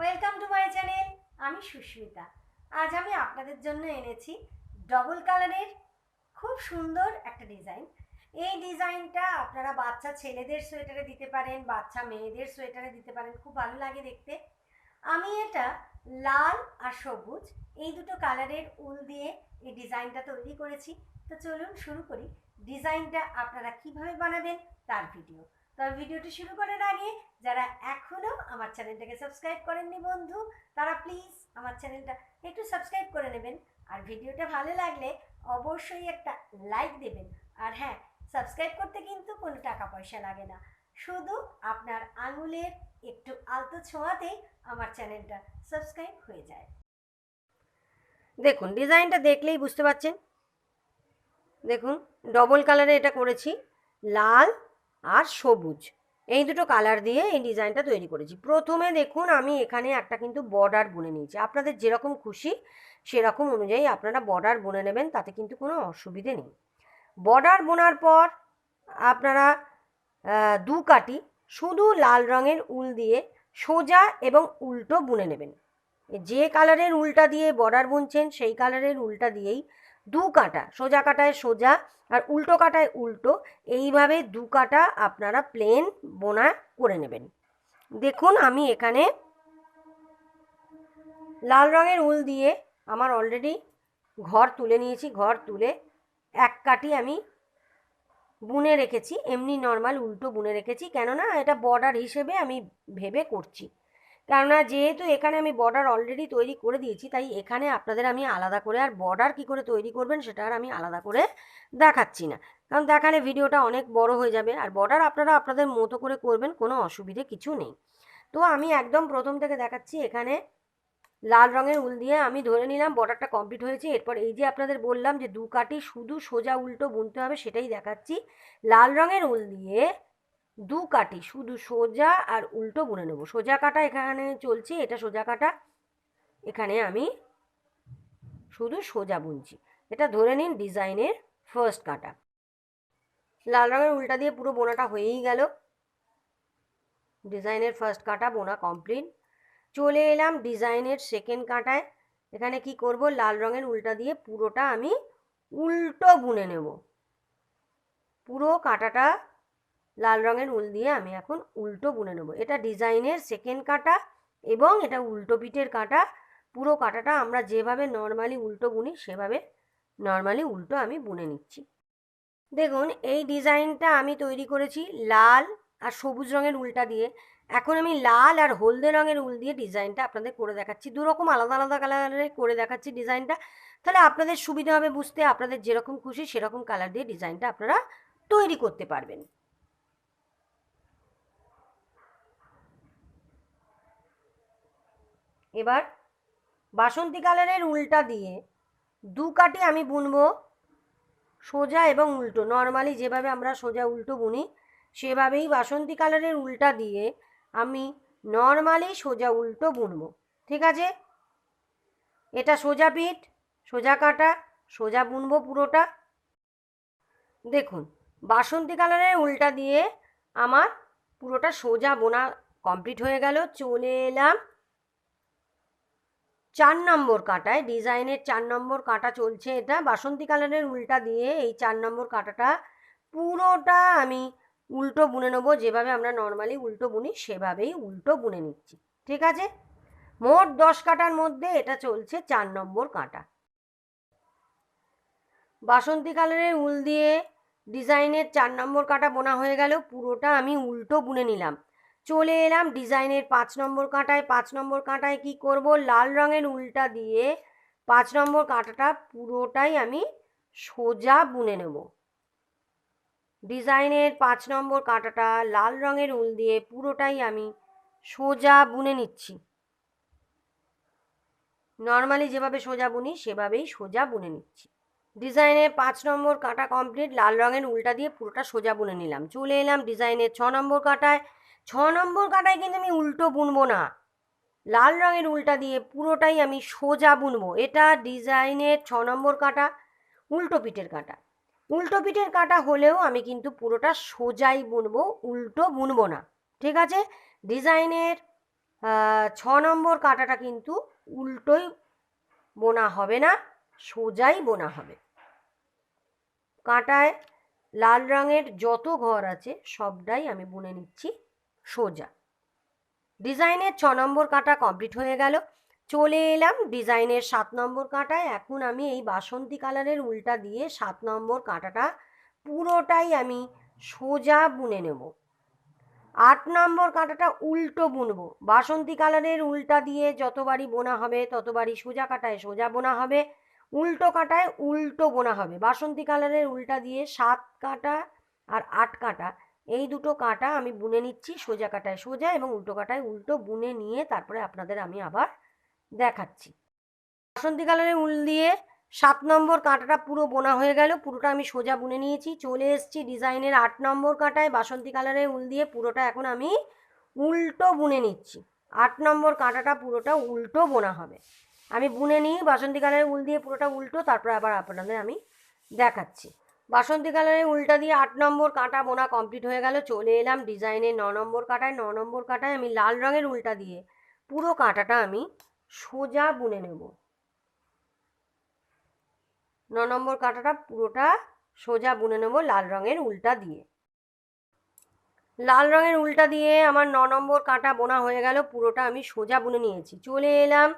Welcome to my channel আমি সুস্মিতা। আজ আমি আপনাদের জন্য এনেছি ডবল কালারের খুব সুন্দর একটা ডিজাইন এই ডিজাইনটা আপনারা বাচ্চা ছেলেদের সোয়েটারে দিতে পারেন, বাচ্চা মেয়েদের সোয়েটারে দিতে পারেন, খুব ভালো লাগে দেখতে। আমি এটা লাল আর সবুজ, এই দুটো কালারের উল দিয়ে এই ডিজাইনটা তৈরি করেছি। তো চলুন শুরু করি। ডিজাইনটা আপনারা কীভাবে বানাবেন তার ভিডিও তবে ভিডিওটি শুরু করার আগে যারা এখনও আমার চ্যানেলটাকে সাবস্ক্রাইব করেননি বন্ধু, তারা প্লিজ আমার চ্যানেলটা একটু সাবস্ক্রাইব করে নেবেন। আর ভিডিওটা ভালো লাগলে অবশ্যই একটা লাইক দেবেন। আর হ্যাঁ সাবস্ক্রাইব করতে কিন্তু কোনো টাকা পয়সা লাগে না। শুধু আপনার আঙুলের একটু আলতো ছোঁয়াতেই আমার চ্যানেলটা সাবস্ক্রাইব হয়ে যায়। দেখুন, ডিজাইনটা দেখলেই বুঝতে পারছেন। দেখুন ডবল কালারে এটা করেছি। লাল আর সবুজ। এই দুটো কালার দিয়ে এই ডিজাইনটা তৈরি করেছি। প্রথমে দেখুন, আমি এখানে একটা কিন্তু বর্ডার বুনে নিয়েছি। আপনাদের যেরকম খুশি সেরকম অনুযায়ী আপনারা বর্ডার বুনে নেবেন, তাতে কিন্তু কোনো অসুবিধে নেই। বর্ডার বোনার পর আপনারা দু কাটি শুধু লাল রঙের উল দিয়ে সোজা এবং উল্টো বুনে নেবেন। যে কালারের উলটা দিয়ে বর্ডার বুনছেন, সেই কালারের উলটা দিয়েই দু কাটা, সোজা কাটায় সোজা আর উল্টো কাটায় উল্টো, এইভাবে দু কাটা আপনারা প্লেন বোনা করে নেবেন। দেখুন আমি এখানে লাল রঙের উল দিয়ে আমার অলরেডি ঘর তুলে নিয়েছি, ঘর তুলে এক কাটি আমি বুনে রেখেছি, এমনি নর্মাল উল্টো বুনে রেখেছি। কেননা এটা বর্ডার হিসেবে আমি ভেবে করছি। কেননা যেহেতু এখানে আমি বর্ডার অলরেডি তৈরি করে দিয়েছি, তাই এখানে আপনাদের আমি আলাদা করে আর বর্ডার কি করে তৈরি করবেন সেটা আর আমি আলাদা করে দেখাচ্ছি না। কারণ দেখালে ভিডিওটা অনেক বড় হয়ে যাবে আর বর্ডার আপনারা আপনাদের মতো করে করবেন, কোনো অসুবিধে কিছু নেই। তো আমি একদম প্রথম থেকে দেখাচ্ছি, এখানে লাল রঙের উল দিয়ে আমি ধরে নিলাম বর্ডারটা কমপ্লিট হয়েছে। এরপর এই যে আপনাদের বললাম যে দু কাটি শুধু সোজা উল্টো বুনতে হবে সেটাই দেখাচ্ছি। লাল রঙের উল দিয়ে দু কাটি শুধু সোজা আর উল্টো বুনে নেব। সোজা কাটা এখানে চলছে, এটা সোজা কাটা। এখানে আমি শুধু সোজা বুনছি। এটা ধরে নিন ডিজাইনের ফার্স্ট কাটা। লাল রঙের উল্টা দিয়ে পুরো বোনাটা হয়েই গেল। ডিজাইনের ফার্স্ট কাটা, বোনা কমপ্লিট চলে এলাম ডিজাইনের সেকেন্ড কাটায়। এখানে কি করব? লাল রঙের উল্টা দিয়ে পুরোটা আমি উল্টো বুনে নেব। পুরো কাটাটা লাল রঙের উল দিয়ে আমি এখন উল্টো বুনে নেব। এটা ডিজাইনের সেকেন্ড কাটা এবং এটা উল্টো পিঠের কাটা। পুরো কাটাটা আমরা যেভাবে নর্মালি উল্টো বুনি, সেভাবে নর্মালি উল্টো আমি বুনে নিচ্ছি। দেখুন, এই ডিজাইনটা আমি তৈরি করেছি লাল আর সবুজ রঙের উলটা দিয়ে। এখন আমি লাল আর হলদে রঙের উল দিয়ে ডিজাইনটা আপনাদের করে দেখাচ্ছি। দুরকম আলাদা আলাদা কালারে করে দেখাচ্ছি ডিজাইনটা। তাহলে আপনাদের সুবিধা হবে বুঝতে, আপনাদের যেরকম খুশি সেরকম কালার দিয়ে ডিজাইনটা আপনারা তৈরি করতে পারবেন। এবার বাসন্তী কালারের উলটা দিয়ে দু কাটি আমি বুনবো সোজা এবং উল্টো। নর্মালি যেভাবে আমরা সোজা উল্টো বুনি, সেভাবেই বাসন্তী কালারের উলটা দিয়ে আমি নর্মালি সোজা উল্টো বুনবো। ঠিক আছে? এটা সোজা পিঠ, সোজা কাটা, সোজা বুনবো পুরোটা। দেখুন, বাসন্তী কালারের উলটা দিয়ে আমার পুরোটা সোজা বোনা কমপ্লিট হয়ে গেল, চলে এলাম চার নম্বর কাটায়, ডিজাইনের চার নম্বর কাটা চলছে এটা। বাসন্তী কালারের উল্টা দিয়ে এই চার নম্বর কাটাটা পুরোটা আমি উল্টো বুনে নেব। যেভাবে আমরা নর্মালি উল্টো বুনি, সেভাবেই উল্টো বুনে নিচ্ছি। ঠিক আছে? মোট দশ কাটার মধ্যে এটা চলছে চার নম্বর কাটা। বাসন্তী কালারের উল দিয়ে ডিজাইনের চার নম্বর কাটা বোনা হয়ে গেল। পুরোটা আমি উল্টো বুনে নিলাম। চলে এলাম ডিজাইনের পাঁচ নম্বর কাঁটায়। পাঁচ নম্বর কাঁটায় কি করব? লাল রঙের উলটা দিয়ে পাঁচ নম্বর কাঁটাটা পুরোটাই আমি সোজা বুনে নেব। ডিজাইনের পাঁচ নম্বর কাঁটাটা লাল রঙের উল দিয়ে পুরোটাই আমি সোজা বুনে নিচ্ছি। নর্মালি যেভাবে সোজা বুনি, সেভাবেই সোজা বুনে নিচ্ছি। ডিজাইনের পাঁচ নম্বর কাঁটা কমপ্লিট, লাল রঙের উলটা দিয়ে পুরোটা সোজা বুনে নিলাম। চলে এলাম ডিজাইনের ছ নম্বর কাটায়। ছ নম্বর কাটায় কিন্তু আমি উল্টো বুনবো না। লাল রঙের উল্টা দিয়ে পুরোটাই আমি সোজা বুনবো। এটা ডিজাইনের ছ নম্বর কাটা, উল্টো পিঠের কাটা। উল্টো পিঠের কাটা হলেও আমি কিন্তু পুরোটা সোজাই বুনবো, উল্টো বুনবো না। ঠিক আছে? ডিজাইনের ছ নম্বর কাঁটাটা কিন্তু উল্টোই বোনা হবে না, সোজাই বোনা হবে। কাঁটায় লাল রঙের যত ঘর আছে সবটাই আমি বুনে নিচ্ছি। সোজা। ডিজাইনের ছ নম্বর কাঁটা কমপ্লিট হয়ে গেল। চলে এলাম ডিজাইনের সাত নম্বর কাঁটায়। এখন আমি এই বাসন্তী কালারের উল্টা দিয়ে সাত নম্বর কাঁটাটা পুরোটাই আমি সোজা বুনে নেব। আট নম্বর কাঁটাটা উল্টো বুনবো। বাসন্তী কালারের উল্টা দিয়ে যতবারই বোনা হবে, ততবারই সোজা কাঁটায় সোজা বোনা হবে। উল্টো কাঁটায় উল্টো বোনা হবে। বাসন্তী কালারের উল্টা দিয়ে সাত কাটা আর আট কাটা এই দুটো কাঁটা আমি বুনে নিচ্ছি, সোজা কাঁটায় সোজা এবং উল্টো কাঁটায় উল্টো বুনে নিয়ে তারপরে আপনাদের আমি আবার দেখাচ্ছি। বাসন্তী কালারের উল দিয়ে সাত নম্বর কাঁটাটা পুরো বোনা হয়ে গেল, পুরোটা আমি সোজা বুনে নিয়েছি, চলে এসেছি ডিজাইনের আট নম্বর কাঁটায়, বাসন্তী কালারের উল দিয়ে পুরোটা এখন আমি উল্টো বুনে নিচ্ছি। আট নম্বর কাঁটাটা পুরোটা উল্টো বোনা হবে। আমি বুনে নিই, বাসন্তী কালারের উল দিয়ে পুরোটা উল্টো, তারপরে আবার আপনাদের আমি দেখাচ্ছি। বাসন্তী কালারের উল্টা দিয়ে আট নম্বর কাঁটা বোনা কমপ্লিট হয়ে গেল, চলে এলাম ডিজাইনের ন নম্বর কাঁটায়, ন নম্বর কাঁটায় আমি লাল রঙের উল্টা দিয়ে পুরো কাঁটাটা আমি সোজা বুনে নেব। ন নম্বর কাঁটাটা পুরোটা সোজা বুনে নেব লাল রঙের উল্টা দিয়ে। লাল রঙের উল্টা দিয়ে আমার ন নম্বর কাঁটা বোনা হয়ে গেল, পুরোটা আমি সোজা বুনে নিয়েছি। চলে এলাম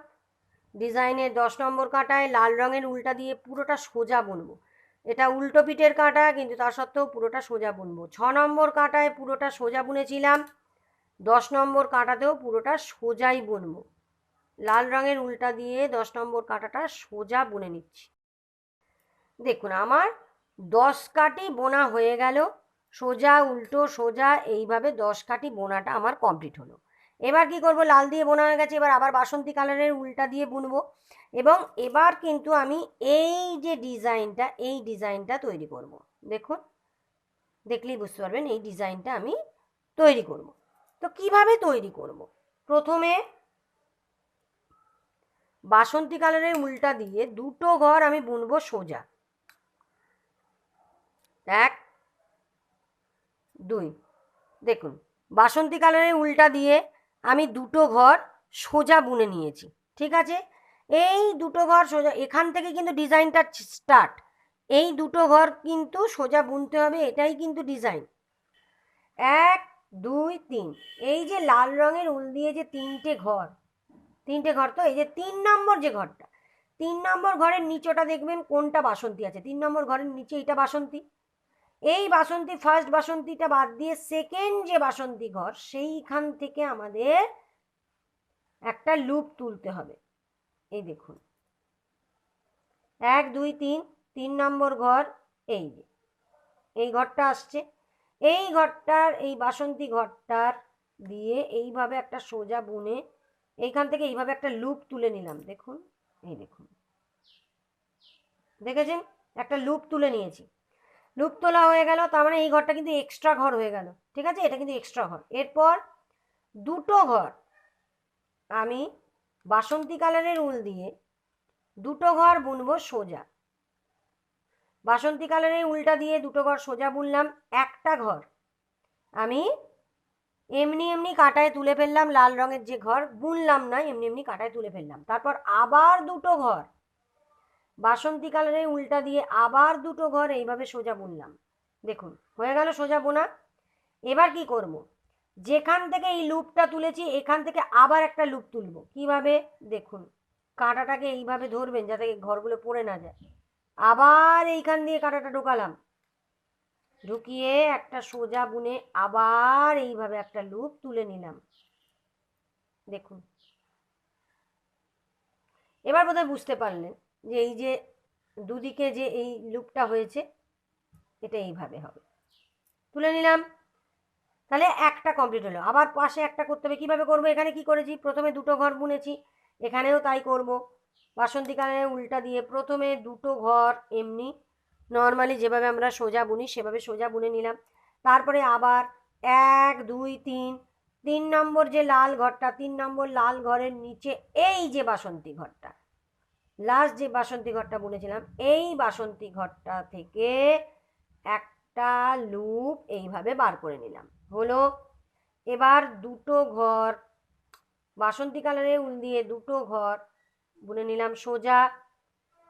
ডিজাইনের দশ নম্বর কাঁটায়, লাল রঙের উল্টা দিয়ে পুরোটা সোজা বুনবো। এটা উল্টো পিঠের কাঁটা, কিন্তু তা সত্ত্বেও পুরোটা সোজা বুনবো। ছ নম্বর কাঁটায় পুরোটা সোজা বুনেছিলাম, দশ নম্বর কাঁটাতেও পুরোটা সোজাই বুনবো। লাল রঙের উল্টা দিয়ে দশ নম্বর কাঁটাটা সোজা বুনে নিচ্ছি। দেখুন, আমার দশ কাটি বোনা হয়ে গেল, সোজা, উল্টো, সোজা, এইভাবে দশ কাটি বোনাটা আমার কমপ্লিট হলো। এবার কি করব? লাল দিয়ে বোনা হয়ে গেছে, এবার আবার বাসন্তী কালারের উল্টা দিয়ে বুনবো। এবং এবার কিন্তু আমি এই যে ডিজাইনটা, এই ডিজাইনটা তৈরি করব। দেখুন, দেখলেই বুঝতে পারবেন এই ডিজাইনটা আমি তৈরি করব। তো কীভাবে তৈরি করব? প্রথমে বাসন্তী কালারের উল্টা দিয়ে দুটো ঘর আমি বুনবো সোজা। এক, দুই, দেখুন, বাসন্তী কালারের উল্টা দিয়ে আমি দুটো ঘর সোজা বুনে নিয়েছি, ঠিক আছে? এই দুটো ঘর সোজা, এখান থেকে কিন্তু ডিজাইনটা স্টার্ট এই দুটো ঘর কিন্তু সোজা বুনতে হবে, এটাই কিন্তু ডিজাইন। এক, দুই, তিন। এই যে লাল রঙের উল দিয়ে যে তিনটে ঘর তিনটে ঘর তো, এই যে তিন নম্বর যে ঘরটা, তিন নম্বর ঘরের নিচটা দেখবেন কোনটা বাসন্তী আছে। তিন নম্বর ঘরের নিচে এটা বাসন্তী। এই বাসন্তী ফার্স্ট বাসন্তীটা বাদ দিয়ে সেকেন্ড যে বাসন্তী ঘর, সেইখান থেকে আমাদের একটা লুপ তুলতে হবে। এই দেখুন। এক, দুই, তিন তিন নম্বর ঘর এই যে। এই ঘরটা আসছে। এই ঘরটার, এই বাসন্তী ঘরটার দিয়ে এইভাবে একটা সোজা বুনে এইখান থেকে এইভাবে একটা লুপ তুলে নিলাম। দেখুন, এই দেখুন। দেখেছেন? একটা লুপ তুলে নিয়েছি। লুপ তোলা হয়ে গেল, তার মানে এই ঘরটা কিন্তু এক্সট্রা ঘর হয়ে গেল। ঠিক আছে? এটা কিন্তু এক্সট্রা ঘর। এরপর দুটো ঘর আমি বাসন্তী কালারের উল দিয়ে দুটো ঘর বুনবো সোজা। বাসন্তী কালারের উলটা দিয়ে দুটো ঘর সোজা বুনলাম, একটা ঘর। আমি এমনি এমনি কাটায় তুলে ফেললাম, লাল রঙের যে ঘর, বুনলাম না, এমনি এমনি কাটায় তুলে ফেললাম। তারপর আবার দুটো ঘর। বাসন্তী কালারের উল্টা দিয়ে আবার দুটো ঘর, এইভাবে সোজা বুনলাম। দেখুন, হয়ে গেল সোজা বোনা। এবার কি করব? যেখান থেকে এই লুপটা তুলেছি, এখান থেকে আবার একটা লুপ তুলব। কীভাবে? দেখুন, কাঁটাটাকে এইভাবে ধরবেন যাতে ঘরগুলো পড়ে না যায়। আবার এইখান দিয়ে কাঁটাটা ঢোকালাম। ঢুকিয়ে একটা সোজা বুনে আবার এইভাবে একটা লুপ তুলে নিলাম। দেখুন। এবার বোধহয় বুঝতে পারলেন যে এই যে দুদিকে যে এই লুপটা হয়েছে, এটা এইভাবে হবে। তুলে নিলাম। তাহলে একটা কমপ্লিট হলো। আবার পাশে একটা করতে হবে। কীভাবে করব? এখানে কি করেছি? প্রথমে দুটো ঘর বুনেছি। এখানেও তাই করব। বাসন্তী কালারের উল্টা দিয়ে প্রথমে দুটো ঘর এমনি। নর্মালি যেভাবে আমরা সোজা বুনি, সেভাবে সোজা বুনে নিলাম। তারপরে আবার এক, দুই, তিন। তিন নম্বর যে লাল ঘরটা, তিন নম্বর লাল ঘরের নিচে এই যে বাসন্তী ঘরটা লাস্ট যে বাসন্তী ঘরটা বুনেছিলাম, এই বাসন্তী ঘরটা থেকে একটা লুপ এইভাবে বার করে নিলাম। হলো, এবার দুটো ঘর, বাসন্তী কালারে উল দিয়ে দুটো ঘর বুনে নিলাম সোজা।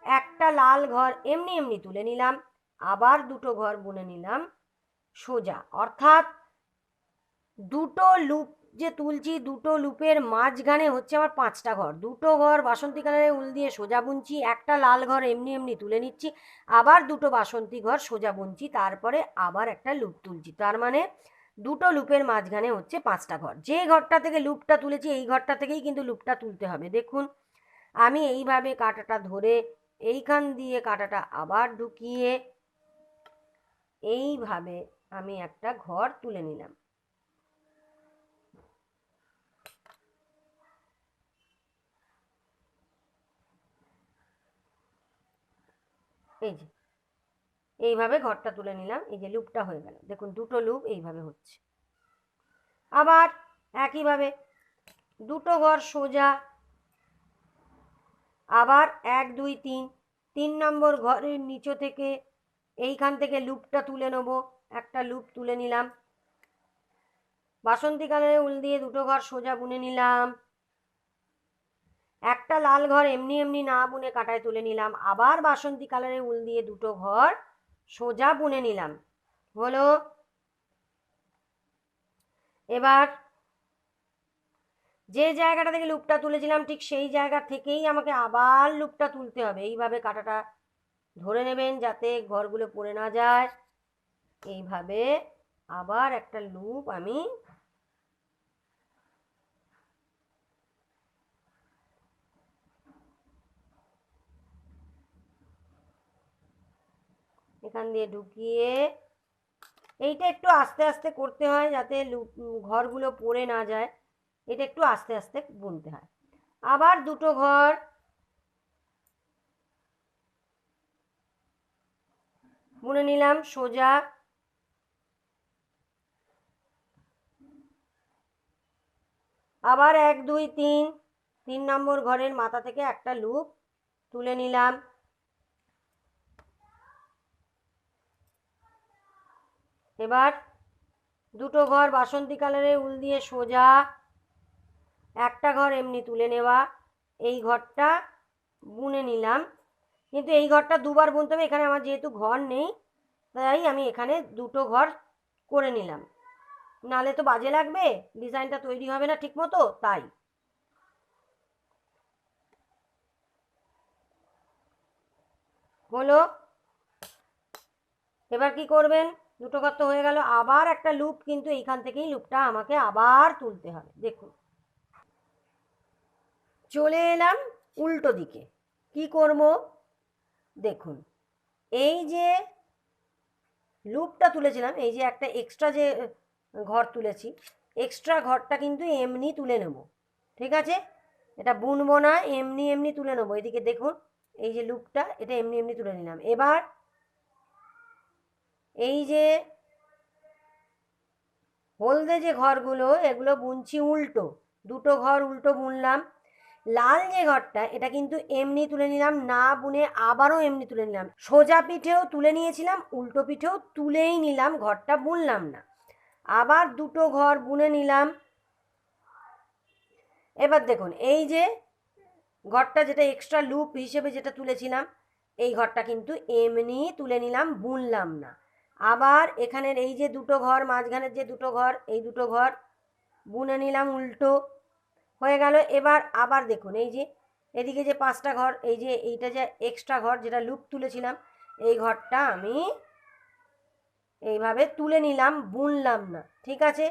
একটা লাল ঘর এমনি এমনি তুলে নিলাম, আবার দুটো ঘর বুনে নিলাম সোজা। অর্থাৎ দুটো লুপ যে তুলছি দুটো লুপের মাঝখানে হচ্ছে আমার পাঁচটা ঘর। দুটো ঘর বাসন্তী কালারের উল দিয়ে সোজা বুনছি, একটা লাল ঘর এমনি এমনি তুলে নিচ্ছি, আবার দুটো বাসন্তী ঘর সোজা বুনছি, তারপরে আবার একটা লুপ তুলছি। তার মানে দুটো লুপের মাঝখানে হচ্ছে পাঁচটা ঘর। যে ঘরটা থেকে লুপটা তুলেছি, এই ঘরটা থেকেই কিন্তু লুপটা তুলতে হবে। দেখুন, আমি এইভাবে কাঁটাটা ধরে এইখান দিয়ে কাঁটাটা আবার ঢুকিয়ে এইভাবে আমি একটা ঘর তুলে নিলাম। এই যে, এইভাবে ঘরটা তুলে নিলাম, এই যে লুপটা হয়ে গেল। দেখুন, দুটো লুপ এইভাবে হচ্ছে। আবার একইভাবে দুটো ঘর সোজা, আবার এক, দুই, তিন তিন নম্বর ঘরের নিচে থেকে এইখান থেকে লুপটা তুলে নেব। একটা লুপ তুলে নিলাম। বাসন্তী কালারের উল দিয়ে দুটো ঘর সোজা বুনে নিলাম। একটা লাল ঘর এমনি এমনি না বুনে কাটায় তুলে নিলাম। আবার বাসন্তী কালারের উল দিয়ে দুটো ঘর সোজা বুনে নিলাম। হলো, এবার যে জায়গাটা থেকে লুপটা তুলেছিলাম, ঠিক সেই জায়গা থেকেই আমাকে আবার লুপটা তুলতে হবে। এইভাবে কাটাটা ধরে নেবেন যাতে ঘরগুলো পড়ে না যায়। এইভাবে আবার একটা লুপ আমি এখান দিয়ে ঢুকিয়ে এইটা একটু আস্তে আস্তে করতে হয় যাতে ঘরগুলো পড়ে না যায়। এটা একটু আস্তে আস্তে বুনতে হয়। আবার দুটো ঘর বুনে নিলাম সোজা। আবার এক, দুই, তিন তিন নম্বর ঘরের মাথা থেকে একটা লুপ তুলে নিলাম। এবার দুটো ঘর বাসন্তী কালারের উল দিয়ে সোজা, একটা ঘর এমনি তুলে নেওয়া। এই ঘরটা বুনে নিলাম। কিন্তু এই ঘরটা দুবার বুনতে হবে, এখানে আমার যেহেতু ঘর নেই, তাই আমি এখানে দুটো ঘর করে নিলাম। নালে তো বাজে লাগবে, ডিজাইনটা তৈরি হবে না ঠিক মতো তাই। হলো, এবার কি করবেন? দুটো ঘর তো হয়ে গেল। আবার একটা লুপ কিন্তু এইখান থেকেই লুপটা আমাকে আবার তুলতে হবে। দেখুন। চলে এলাম উল্টো দিকে। কি করব? দেখুন, এই যে লুপটা তুলেছিলাম, এই যে একটা এক্সট্রা যে ঘর তুলেছি এক্সট্রা ঘরটা কিন্তু এমনি তুলে নেব। ঠিক আছে? এটা বুনবো না, এমনি এমনি তুলে নেব। এদিকে দেখুন, এই যে লুপটা এটা এমনি এমনি তুলে নিলাম। এবার এই যে হলদে যে ঘরগুলো, এগুলো বুনছি উল্টো। দুটো ঘর উল্টো বুনলাম। লাল যে ঘরটা, এটা কিন্তু এমনি তুলে নিলাম, না বুনে আবারও এমনি তুলে নিলাম। সোজা পিঠেও তুলে নিয়েছিলাম, উল্টো পিঠেও তুলেই নিলাম, ঘরটা বুনলাম না। আবার দুটো ঘর বুনে নিলাম। এবার দেখুন, এই যে ঘরটা যেটা এক্সট্রা লুপ হিসেবে যেটা তুলেছিলাম, এই ঘরটা কিন্তু এমনি তুলে নিলাম, বুনলাম না। আবার এখানের এই যে দুটো ঘর, মাঝখানের যে দুটো ঘর, এই দুটো ঘর, বুনে নিলাম উল্টো, হয়ে গেল। এবার আবার দেখুন, এই যে এদিকে যে পাঁচটা ঘর, এই যে এইটা যে এক্সট্রা ঘর যেটা লুপ তুলেছিলাম, এই ঘরটা আমি এইভাবে তুলে নিলাম, বুনলাম না, ঠিক আছে?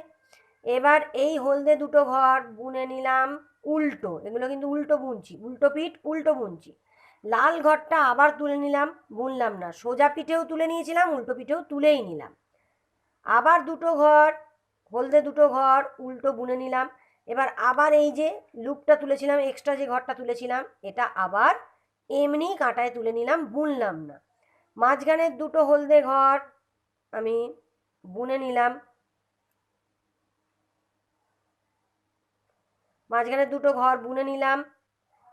এবার এই হলদে দুটো ঘর, বুনে নিলাম উল্টো, এগুলো কিন্তু উল্টো বুনছি, উল্টো পিঠ, উল্টো বুনছি। লাল ঘরটা আবার তুলে নিলাম, বুনলাম না। সোজা পিঠেও তুলে নিয়েছিলাম, উল্টো পিঠেও তুলেই নিলাম। আবার দুটো ঘর, হলদে দুটো ঘর, উল্টো বুনে নিলাম। এবার আবার এই যে লুপটা তুলেছিলাম এক্সট্রা যে ঘরটা তুলেছিলাম, এটা আবার এমনি কাঁটায় তুলে নিলাম, বুনলাম না। মাঝখানের দুটো হলদে ঘর আমি বুনে নিলাম। মাঝখানের দুটো ঘর বুনে নিলাম।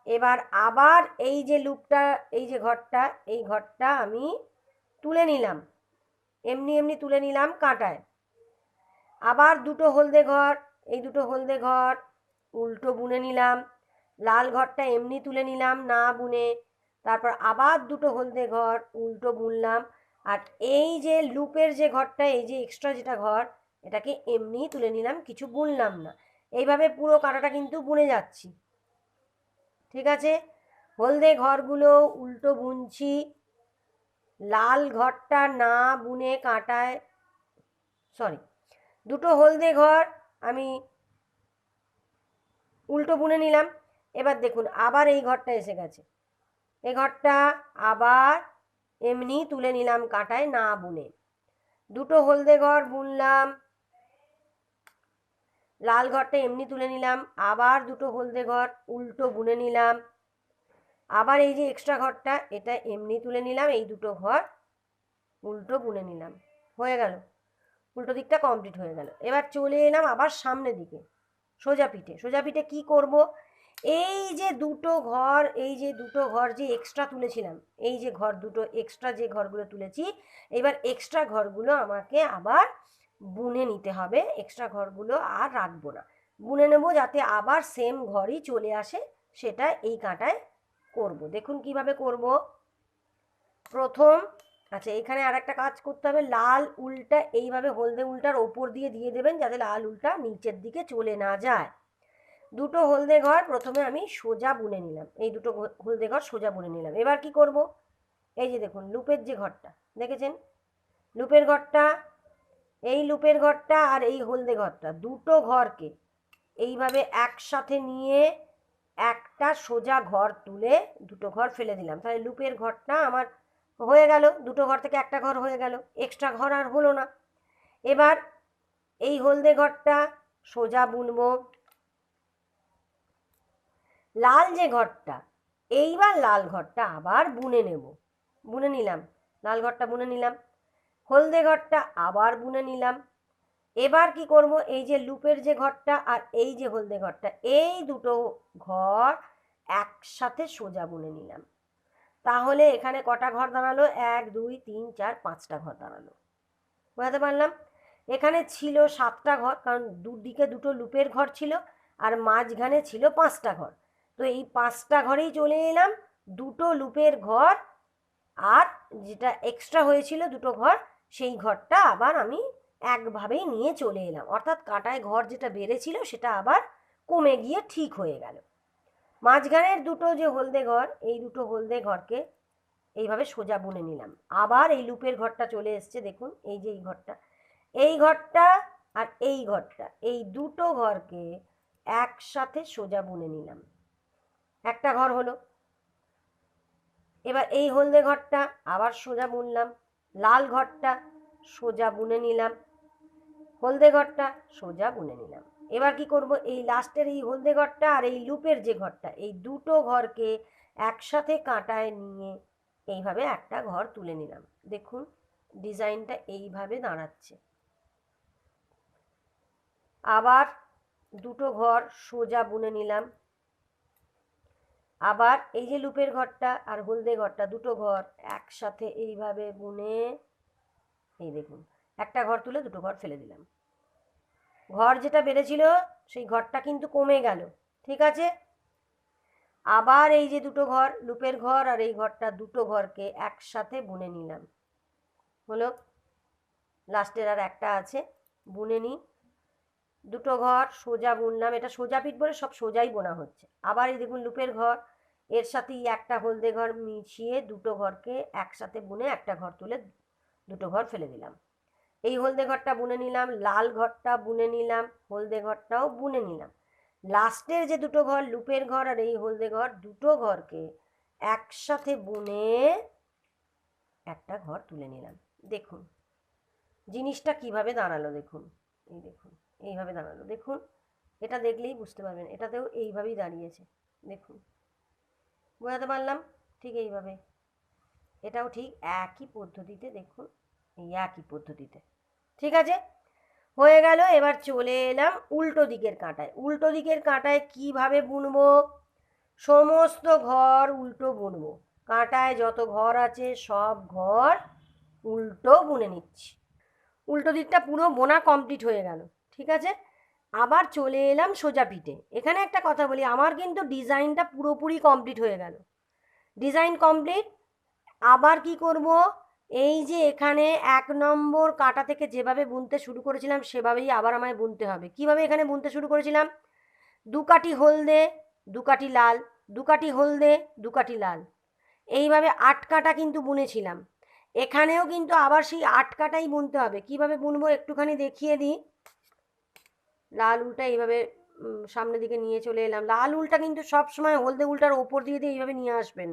এবার আবার এই যে লুপটা, এই যে ঘরটা, এই ঘরটা আমি তুলে নিলাম। এমনি এমনি তুলে নিলাম কাঁটায়। আবার দুটো হলদে ঘর, এই দুটো হলদে ঘর, উল্টো বুনে নিলাম। লাল ঘরটা এমনি তুলে নিলাম, না বুনে। তারপর আবার দুটো হলদে ঘর, উল্টো বুনলাম। আর এই যে লুপের যে ঘরটা, এই যে এক্সট্রা যেটা ঘর, এটাকে এমনিই তুলে নিলাম, কিছু বুনলাম না। এইভাবে পুরো কাঁটাটা কিন্তু বুনে যাচ্ছি। ঠিক আছে? হলদে ঘরগুলো উল্টো বুনছি। লাল ঘরটা না বুনে কাঁটায় সরি দুটো হলদে ঘর আমি উল্টো বুনে নিলাম। এবার দেখুন, আবার এই ঘরটা এসে গেছে। এই ঘরটা আবার এমনি তুলে নিলাম কাঁটায় না বুনে। দুটো হলদে ঘর বুনলাম। লাল ঘরটা এমনি তুলে নিলাম, আবার দুটো হলদে ঘর, উল্টো বুনে নিলাম। আবার এই যে এক্সট্রা ঘরটা, এটা এমনি তুলে নিলাম, এই দুটো ঘর, উল্টো বুনে নিলাম। হয়ে গেল। উল্টো দিকটা কমপ্লিট হয়ে গেল। এবার চলে এলাম আবার সামনের দিকে, সোজা পিঠে। সোজা পিঠে কী করব? এই যে দুটো ঘর, এই যে দুটো ঘর যে এক্সট্রা তুলেছিলাম, এই যে ঘর দুটো এক্সট্রা যে ঘরগুলো তুলেছি, এবার এক্সট্রা ঘরগুলো আমাকে আবার বুনে নিতে হবে এক্সট্রা ঘরগুলো আর রাখব না। বুনে নেব যাতে আবার সেম ঘরই চলে আসে, সেটা এই কাঁটায় করব। দেখুন কীভাবে করব। প্রথম আচ্ছা এখানে আর একটা কাজ করতে হবে, লাল উলটা এইভাবে হলদে উলটার ওপর দিয়ে দিয়ে দেবেন যাতে লাল উলটা নিচের দিকে চলে না যায়। দুটো হলদে ঘর, প্রথমে আমি সোজা বুনে নিলাম। এই দুটো হলদে ঘর সোজা বুনে নিলাম। এবার কি করব? এই যে দেখুন, লুপের যে ঘরটা, দেখেছেন? লুপের ঘরটা এই লুপের ঘরটা আর এই হলদে ঘরটা, দুটো ঘরকে এইভাবে একসাথে নিয়ে একটা সোজা ঘর তুলে দুটো ঘর ফেলে দিলাম। তাহলে লুপের ঘরটা আমার হয়ে গেল, দুটো ঘর থেকে একটা ঘর হয়ে গেল এক্সট্রা ঘর আর হলো না। এবার এই হলদে ঘরটা সোজা বুনবো। লাল যে ঘরটা, এইবার লাল ঘরটা আবার বুনে নেব। বুনে নিলাম, লাল ঘরটা বুনে নিলাম। হলদে ঘরটা আবার বুনে নিলাম। এবার কি করব? এই যে লুপের যে ঘরটা আর এই যে হলদে ঘরটা, এই দুটো ঘর একসাথে সোজা বুনে নিলাম। তাহলে এখানে কটা ঘর দাঁড়াল? এক, দুই, তিন, চার, পাঁচটা ঘর দাঁড়াল। বোঝাতে পারলাম? এখানে ছিল সাতটা ঘর, কারণ দুদিকে দুটো লুপের ঘর ছিল আর মাঝখানে ছিল পাঁচটা ঘর। তো এই পাঁচটা ঘরেই চলে এলাম। দুটো লুপের ঘর আর যেটা এক্সট্রা হয়েছিল দুটো ঘর সেই ঘরটা আবার আমি একভাবেই নিয়ে চলে এলাম। অর্থাৎ কাটায় ঘর যেটা বেড়েছিল সেটা আবার কমে গিয়ে ঠিক হয়ে গেল। মাঝখানের দুটো যে হলদে ঘর, এই দুটো হলদে ঘরকে এইভাবে সোজা বুনে নিলাম। আবার এই লুপের ঘরটা চলে এসছে, দেখুন, এই যে এই ঘরটা। এই ঘরটা আর এই ঘরটা, এই দুটো ঘরকে একসাথে সোজা বুনে নিলাম। একটা ঘর হলো। এবার এই হলদে ঘরটা আবার সোজা বুনলাম। লাল ঘরটা সোজা বুনে নিলাম। হলদে ঘরটা সোজা বুনে নিলাম। এবার কি করব? এই লাস্টের এই হলদে ঘরটা আর এই লুপের যে ঘরটা, এই দুটো ঘরকে একসাথে কাঁটায় নিয়ে এইভাবে একটা ঘর তুলে নিলাম। দেখুন, ডিজাইনটা এইভাবে দাঁড়াচ্ছে। আবার দুটো ঘর সোজা বুনে নিলাম। আবার এই যে লুপের ঘরটা আর হলদে ঘরটা, দুটো ঘর একসাথে এইভাবে বুনে এই দেখুন, একটা ঘর তুলে দুটো ঘর ফেলে দিলাম। ঘর যেটা বেড়েছিল, সেই ঘরটা কিন্তু কমে গেল, ঠিক আছে? আবার এই যে দুটো ঘর, লুপের ঘর আর এই ঘরটা দুটো ঘরকে একসাথে বুনে নিলাম। হলো, লাস্টের আর একটা আছে, বুনে নিই। দুটো ঘর, সোজা বুনলাম এটা সোজা পিঠ বলে সব সোজাই বোনা হচ্ছে। আবার এই দেখুন লুপের ঘর, এর সাথেই একটা হলদে ঘর মিশিয়ে দুটো ঘরকে একসাথে বুনে একটা ঘর তুলে দুটো ঘর ফেলে দিলাম। এই হলদে ঘরটা বুনে নিলাম, লাল ঘরটা বুনে নিলাম, হলদে ঘরটাও বুনে নিলাম। লাস্টের যে দুটো ঘর, লুপের ঘর আর এই হলদে ঘর, দুটো ঘরকে একসাথে বুনে একটা ঘর তুলে নিলাম। দেখুন, জিনিসটা কীভাবে দাঁড়াল দেখুন, এই দেখুন। এইভাবে দাঁড়াল। দেখুন, এটা দেখলেই বুঝতে পারবেন, এটাতেও এইভাবেই দাঁড়িয়েছে। দেখুন, বোঝাতে পারলাম? ঠিক এইভাবে। এটাও ঠিক একই পদ্ধতিতে, দেখুন, এই একই পদ্ধতিতে। ঠিক আছে? হয়ে গেল, এবার চলে এলাম উল্টো দিকের কাঁটায়। উল্টো দিকের কাঁটায় কীভাবে বুনবো? সমস্ত ঘর উল্টো বুনবো। কাঁটায় যত ঘর আছে, সব ঘর উল্টো বুনে নিচ্ছি। উল্টো দিকটা পুরো বোনা কমপ্লিট হয়ে গেল। ঠিক আছে? আবার চলে এলাম সোজা পিঠে। এখানে একটা কথা বলি, আমার কিন্তু ডিজাইনটা পুরোপুরি কমপ্লিট হয়ে গেল। ডিজাইন কমপ্লিট আবার কি করব? এই যে এখানে এক নম্বর কাটা থেকে যেভাবে বুনতে শুরু করেছিলাম, সেভাবেই আবার আমায় বুনতে হবে। কীভাবে এখানে বুনতে শুরু করেছিলাম? দু কাঠি হলদে, দু কাঠি লাল, দু কাঠি হলদে, দু কাঠি লাল। এইভাবে আট কাটা কিন্তু বুনেছিলাম। এখানেও কিন্তু আবার সেই আট কাটাই বুনতে হবে। কীভাবে বুনবো একটুখানি দেখিয়ে দিই। লাল উলটা এইভাবে সামনের দিকে নিয়ে চলে এলাম। লাল উলটা কিন্তু সব সময় হলদে উলটার ওপর দিয়ে দিয়ে এইভাবে নিয়ে আসবেন।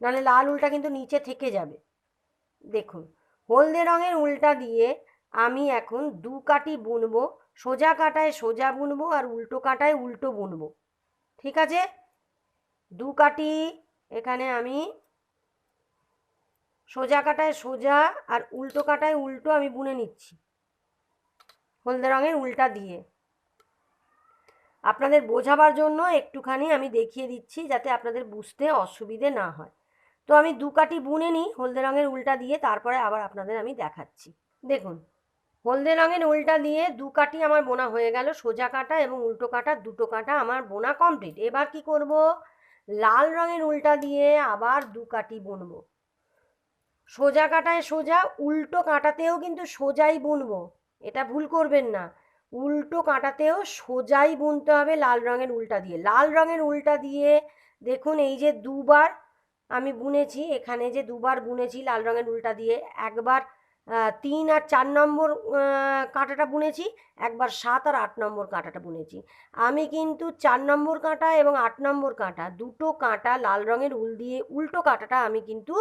নাহলে লাল উলটা কিন্তু নিচে থেকে যাবে। দেখুন, হলদে রঙের উলটা দিয়ে আমি এখন দু কাটি বুনবো, সোজা কাটায় সোজা বুনবো আর উল্টো কাটায় উল্টো বুনবো। ঠিক আছে? দু কাটি এখানে আমি সোজা কাটায় সোজা আর উল্টো কাটায় উল্টো আমি বুনে নিচ্ছি। হলদে রঙের উল্টা দিয়ে। আপনাদের বোঝাবার জন্য একটুখানি আমি দেখিয়ে দিচ্ছি যাতে আপনাদের বুঝতে অসুবিধে না হয়। তো আমি দু কাটি বুনে নিই, হলদে রঙের উল্টা দিয়ে, তারপরে আবার আপনাদের আমি দেখাচ্ছি। দেখুন, হলদে রঙের উল্টা দিয়ে দু কাটি আমার বোনা হয়ে গেল, সোজা কাটা এবং উল্টো কাটা, দুটো কাটা আমার বোনা কমপ্লিট এবার কি করব? লাল রঙের উল্টা দিয়ে আবার দু কাটি বুনবো। সোজা কাটায় সোজা, উল্টো কাটাতেও কিন্তু সোজাই বুনবো। এটা ভুল করবেন না। উল্টো কাটাতেও সোজাই বুনতে হবে লাল রঙের উল্টা দিয়ে। লাল রঙের উল্টা দিয়ে দেখুন এই যে দুবার আমি বুনেছি, এখানে যে দুবার বুনেছি লাল রঙের উল্টা দিয়ে, একবার তিন আর চার নম্বর কাঁটাটা বুনেছি, একবার সাত আর আট নম্বর কাঁটাটা বুনেছি। আমি কিন্তু চার নম্বর কাঁটা এবং আট নম্বর কাঁটা দুটো কাঁটা লাল রঙের উল দিয়ে উল্টো কাঁটাটা আমি কিন্তু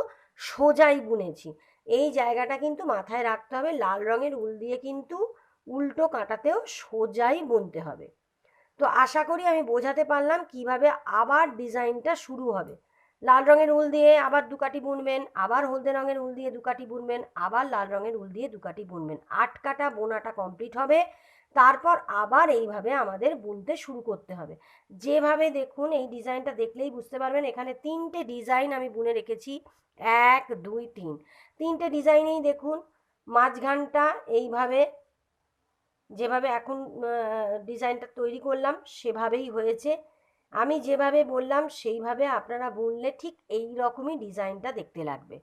সোজাই বুনেছি। এই জায়গাটা কিন্তু মাথায় রাখতে হবে, লাল রঙের উল দিয়ে কিন্তু উল্টো কাঁটাতেও সোজাই বুনতে হবে। তো আশা করি আমি বোঝাতে পারলাম কীভাবে আবার ডিজাইনটা শুরু হবে। লাল রঙের উল দিয়ে আবার দুকাটি বুনবেন, আবার হলদে রঙের উল দিয়ে দুকাটি বুনবেন, আবার লাল রঙের উল দিয়ে দুকাটি বুনবেন। আট কাটা বোনাটা কমপ্লিট হবে, তারপর আবার এইভাবে আমাদের বুনতে শুরু করতে হবে। যেভাবে দেখুন, এই ডিজাইনটা দেখলেই বুঝতে পারবেন, এখানে তিনটে ডিজাইন আমি বুনে রেখেছি। এক, দুই, তিন। তিনটে ডিজাইনেই দেখুন, মাঝখানটা এইভাবে যেভাবে এখন ডিজাইনটা তৈরি করলাম সেভাবেই হয়েছে। আমি যেভাবে বললাম সেইভাবে আপনারা বুনলে ঠিক এই রকমই ডিজাইনটা দেখতে লাগবে।